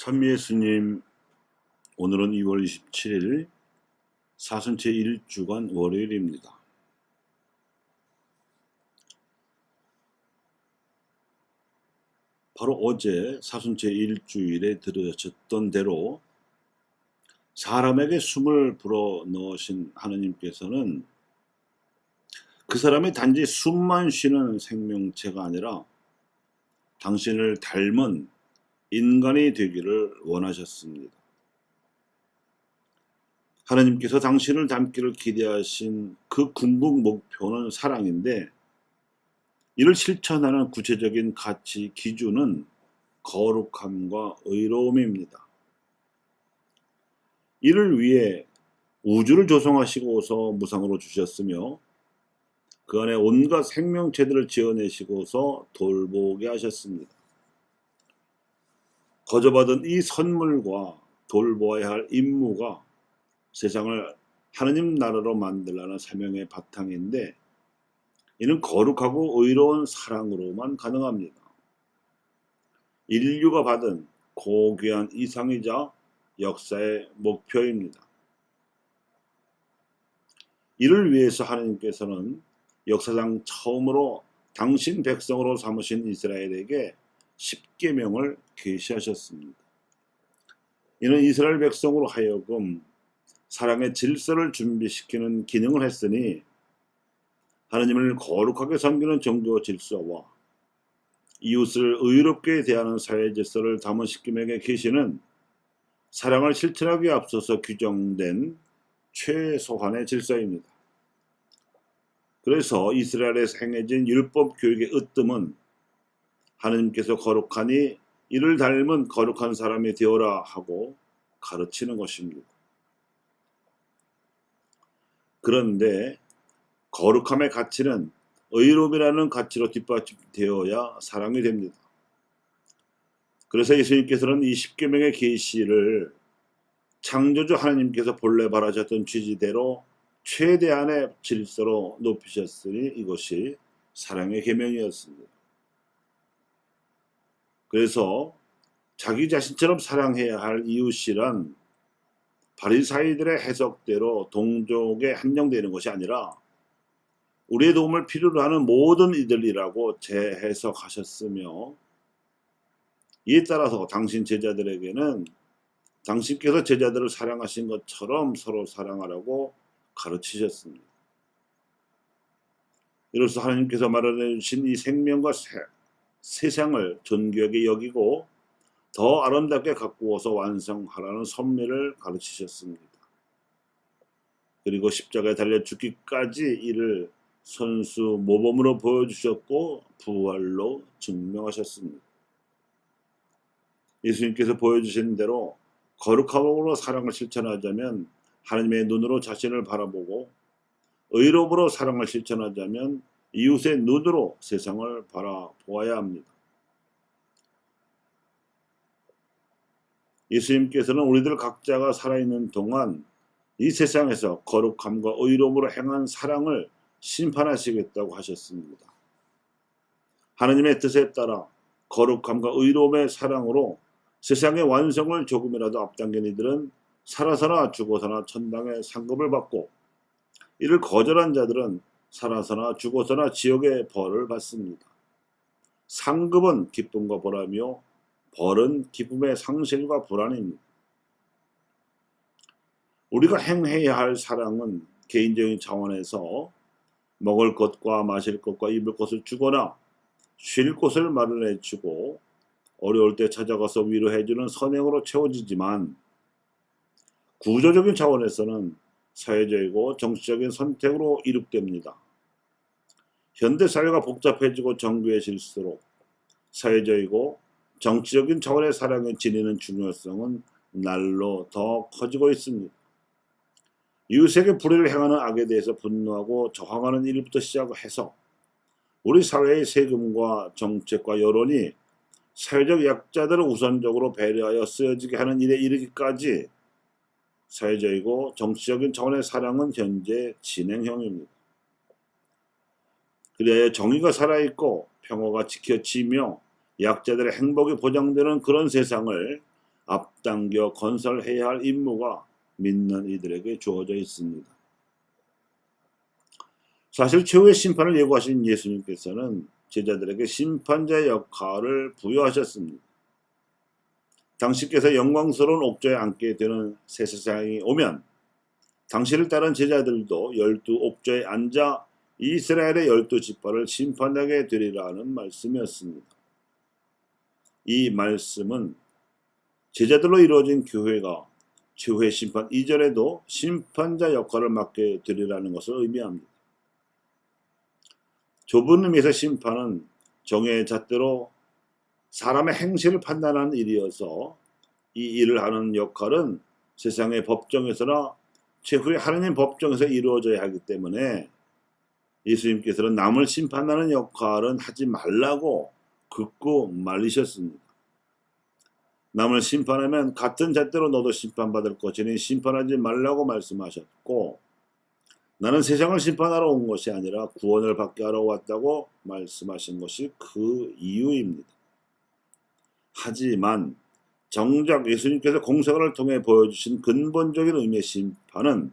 참미예수님 오늘은 2월 27일 사순체 1주간 월요일입니다. 바로 어제 사순체 1주일에 들으셨던 대로 사람에게 숨을 불어 넣으신 하느님께서는 그 사람이 단지 숨만 쉬는 생명체가 아니라 당신을 닮은 인간이 되기를 원하셨습니다. 하나님께서 당신을 닮기를 기대하신 그 궁극 목표는 사랑인데 이를 실천하는 구체적인 가치 기준은 거룩함과 의로움입니다. 이를 위해 우주를 조성하시고서 무상으로 주셨으며 그 안에 온갖 생명체들을 지어내시고서 돌보게 하셨습니다. 거저받은 이 선물과 돌보아야 할 임무가 세상을 하느님 나라로 만들라는 사명의 바탕인데 이는 거룩하고 의로운 사랑으로만 가능합니다. 인류가 받은 고귀한 이상이자 역사의 목표입니다. 이를 위해서 하나님께서는 역사상 처음으로 당신 백성으로 삼으신 이스라엘에게 십계명을 계시하셨습니다. 이는 이스라엘 백성으로 하여금 사랑의 질서를 준비시키는 기능을 했으니 하나님을 거룩하게 섬기는 종교 질서와 이웃을 의롭게 대하는 사회 질서를 담은 십계명의 계시는 사랑을 실천하기에 앞서서 규정된 최소한의 질서입니다. 그래서 이스라엘에서 행해진 율법 교육의 으뜸은 하느님께서 거룩하니 이를 닮은 거룩한 사람이 되어라 하고 가르치는 것입니다. 그런데 거룩함의 가치는 의로움이라는 가치로 뒷받침되어야 사랑이 됩니다. 그래서 예수님께서는 이 십계명의 계시를 창조주 하나님께서 본래 바라셨던 취지대로 최대한의 질서로 높이셨으니 이것이 사랑의 계명이었습니다. 그래서 자기 자신처럼 사랑해야 할 이웃이란 바리사이들의 해석대로 동족에 한정되는 것이 아니라 우리의 도움을 필요로 하는 모든 이들이라고 재해석하셨으며 이에 따라서 당신 제자들에게는 당신께서 제자들을 사랑하신 것처럼 서로 사랑하라고 가르치셨습니다. 이로써 하나님께서 말하여 주신 이 생명과 세, 세상을 존귀하게 여기고 더 아름답게 가꾸어서 완성하라는 선미를 가르치셨습니다. 그리고 십자가에 달려 죽기까지 이를 선수 모범으로 보여주셨고 부활로 증명하셨습니다. 예수님께서 보여주신 대로 거룩함으로 사랑을 실천하자면 하나님의 눈으로 자신을 바라보고 의로움으로 사랑을 실천하자면 이웃의 눈으로 세상을 바라보아야 합니다. 예수님께서는 우리들 각자가 살아있는 동안 이 세상에서 거룩함과 의로움으로 행한 사랑을 심판하시겠다고 하셨습니다. 하나님의 뜻에 따라 거룩함과 의로움의 사랑으로 세상의 완성을 조금이라도 앞당긴 이들은 살아서나 죽어서나 천당의 상급을 받고 이를 거절한 자들은 살아서나 죽어서나 지옥의 벌을 받습니다. 상급은 기쁨과 보람이요 벌은 기쁨의 상실과 불안입니다. 우리가 행해야 할 사랑은 개인적인 차원에서 먹을 것과 마실 것과 입을 것을 주거나 쉴 곳을 마련해 주고 어려울 때 찾아가서 위로해 주는 선행으로 채워지지만 구조적인 차원에서는 사회적이고 정치적인 선택으로 이룩됩니다. 현대 사회가 복잡해지고 정교해질수록 사회적이고 정치적인 차원의 사랑에 지니는 중요성은 날로 더 커지고 있습니다. 이웃에게 불의를 행하는 악에 대해서 분노하고 저항하는 일부터 시작해서 우리 사회의 세금과 정책과 여론이 사회적 약자들을 우선적으로 배려하여 쓰여지게 하는 일에 이르기까지 사회적이고 정치적인 차원의 사랑은 현재 진행형입니다. 그래야 정의가 살아있고 평화가 지켜지며 약자들의 행복이 보장되는 그런 세상을 앞당겨 건설해야 할 임무가 믿는 이들에게 주어져 있습니다. 사실 최후의 심판을 예고하신 예수님께서는 제자들에게 심판자의 역할을 부여하셨습니다. 당신께서 영광스러운 옥좌에 앉게 되는 새 세상이 오면 당신을 따른 제자들도 열두 옥좌에 앉아 이스라엘의 열두 지파를 심판하게 되리라는 말씀이었습니다. 이 말씀은 제자들로 이루어진 교회가 최후의 심판 이전에도 심판자 역할을 맡게 되리라는 것을 의미합니다. 좁은 의미에서 심판은 정의 잣대로 사람의 행실을 판단하는 일이어서 이 일을 하는 역할은 세상의 법정에서나 최후의 하나님 법정에서 이루어져야 하기 때문에 예수님께서는 남을 심판하는 역할은 하지 말라고 극구 말리셨습니다. 남을 심판하면 같은 잣대로 너도 심판받을 것이니 심판하지 말라고 말씀하셨고 나는 세상을 심판하러 온 것이 아니라 구원을 받게 하러 왔다고 말씀하신 것이 그 이유입니다. 하지만 정작 예수님께서 공생활을 통해 보여주신 근본적인 의미의 심판은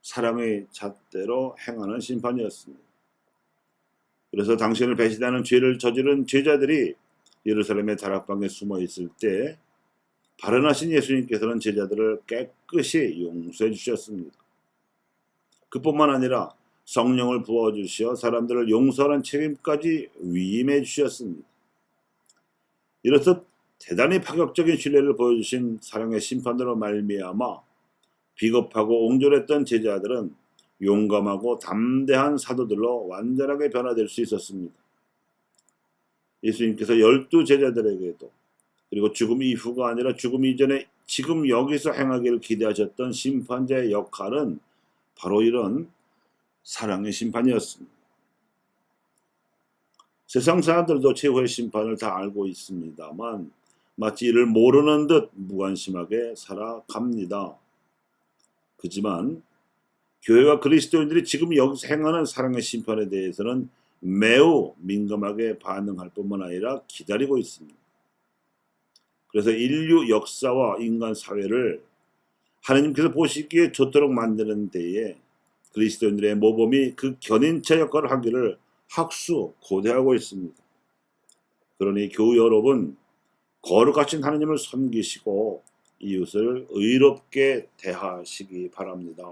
사랑의 잣대로 행하는 심판이었습니다. 그래서 당신을 배신하는 죄를 저지른 제자들이 예루살렘의 다락방에 숨어 있을 때 발언하신 예수님께서는 제자들을 깨끗이 용서해 주셨습니다. 그뿐만 아니라 성령을 부어 주시어 사람들을 용서하는 책임까지 위임해 주셨습니다. 이로써 대단히 파격적인 신뢰를 보여주신 사랑의 심판으로 말미암아 비겁하고 옹졸했던 제자들은 용감하고 담대한 사도들로 완전하게 변화될 수 있었습니다. 예수님께서 열두 제자들에게도 그리고 죽음 이후가 아니라 죽음 이전에 지금 여기서 행하기를 기대하셨던 심판자의 역할은 바로 이런 사랑의 심판이었습니다. 세상 사람들도 최후의 심판을 다 알고 있습니다만 마치 이를 모르는 듯 무관심하게 살아갑니다. 그지만 교회와 그리스도인들이 지금 여기서 행하는 사랑의 심판에 대해서는 매우 민감하게 반응할 뿐만 아니라 기다리고 있습니다. 그래서 인류 역사와 인간 사회를 하나님께서 보시기에 좋도록 만드는 데에 그리스도인들의 모범이 그 견인차 역할을 하기를 학수 고대하고 있습니다. 그러니 교우 여러분 거룩하신 하나님을 섬기시고 이웃을 의롭게 대하시기 바랍니다.